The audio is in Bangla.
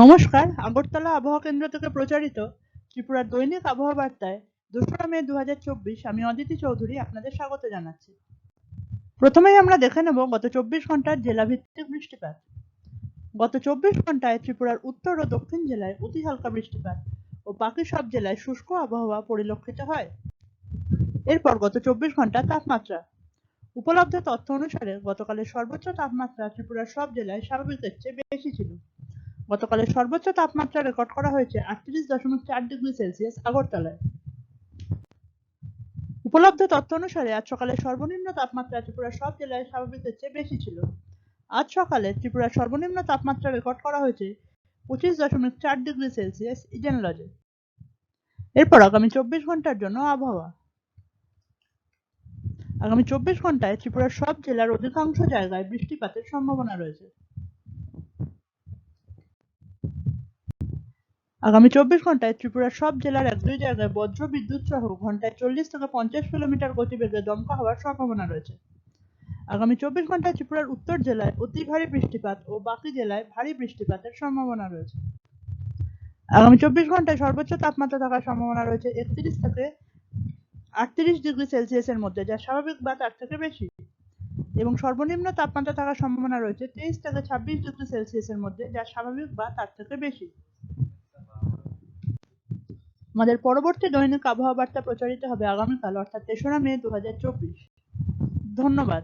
নমস্কার, আগরতলা আবহাওয়া কেন্দ্র থেকে প্রচারিত ত্রিপুরার দৈনিক আবহাওয়া বার্তায় দোসরা মে দু হাজার চব্বিশ আমি অদিতি চৌধুরী আপনাদের স্বাগত জানাচ্ছি। প্রথমেই আমরা দেখে নেব গত চব্বিশ ঘণ্টার জেলা ভিত্তিক বৃষ্টিপাত। গত চব্বিশ ঘন্টায় ত্রিপুরার উত্তর ও দক্ষিণ জেলায় অতি হালকা বৃষ্টিপাত ও বাকি সব জেলায় শুষ্ক আবহাওয়া পরিলক্ষিত হয়। এরপর গত চব্বিশ ঘণ্টা তাপমাত্রা। উপলব্ধ তথ্য অনুসারে গতকালের সর্বোচ্চ তাপমাত্রা ত্রিপুরার সব জেলায় স্বাভাবিকের চেয়ে বেশি ছিল। গতকালের সর্বোচ্চ তাপমাত্রা রেকর্ড করা হয়েছে আটত্রিশ দশমিক চার ডিগ্রি সেলসিয়াস আগরতলায়। উপলব্ধ তথ্য অনুসারে আজ সকালে সর্বনিম্ন তাপমাত্রা ত্রিপুরার সব জেলায় স্বাভাবিকের চেয়ে বেশি ছিল। আজ সকালে ত্রিপুরার সর্বনিম্ন তাপমাত্রা রেকর্ড করা হয়েছে পঁচিশ দশমিক চার ডিগ্রি সেলসিয়াস ইডেন লজে। এরপর আগামী চব্বিশ ঘণ্টার জন্য আবহাওয়া। আগামী চব্বিশ ঘন্টায় ত্রিপুরার সব জেলার অধিকাংশ জায়গায় বৃষ্টিপাতের সম্ভাবনা রয়েছে। আগামী চব্বিশ ঘন্টায় ত্রিপুরার সব জেলার এক দুই জায়গায় বজ্র বিদ্যুৎ সহ ঘন্টায় চল্লিশ থেকে পঞ্চাশ কিলোমিটার গতিবেগে দমকা হওয়ার সম্ভাবনা রয়েছে। আগামী চব্বিশ ঘন্টায় ত্রিপুরার উত্তর জেলায় অতি ভারী বৃষ্টিপাত ও বাকি জেলায় ভারী বৃষ্টিপাতের সম্ভাবনা রয়েছে। আগামী চব্বিশ ঘন্টায় সর্বোচ্চ তাপমাত্রা থাকার সম্ভাবনা রয়েছে একত্রিশ থেকে আটত্রিশ ডিগ্রি সেলসিয়াসের মধ্যে, যা স্বাভাবিক বা তার থেকে বেশি। এবং সর্বনিম্ন তাপমাত্রা থাকার সম্ভাবনা রয়েছে তেইশ থেকে ছাব্বিশ ডিগ্রি সেলসিয়াসের মধ্যে, যা স্বাভাবিক বা তার থেকে বেশি। আমাদের পরবর্তী দৈনিক আবহাওয়া বার্তা প্রচারিত হবে আগামীকাল, অর্থাৎ তেসরা মে দু হাজার চব্বিশ। ধন্যবাদ।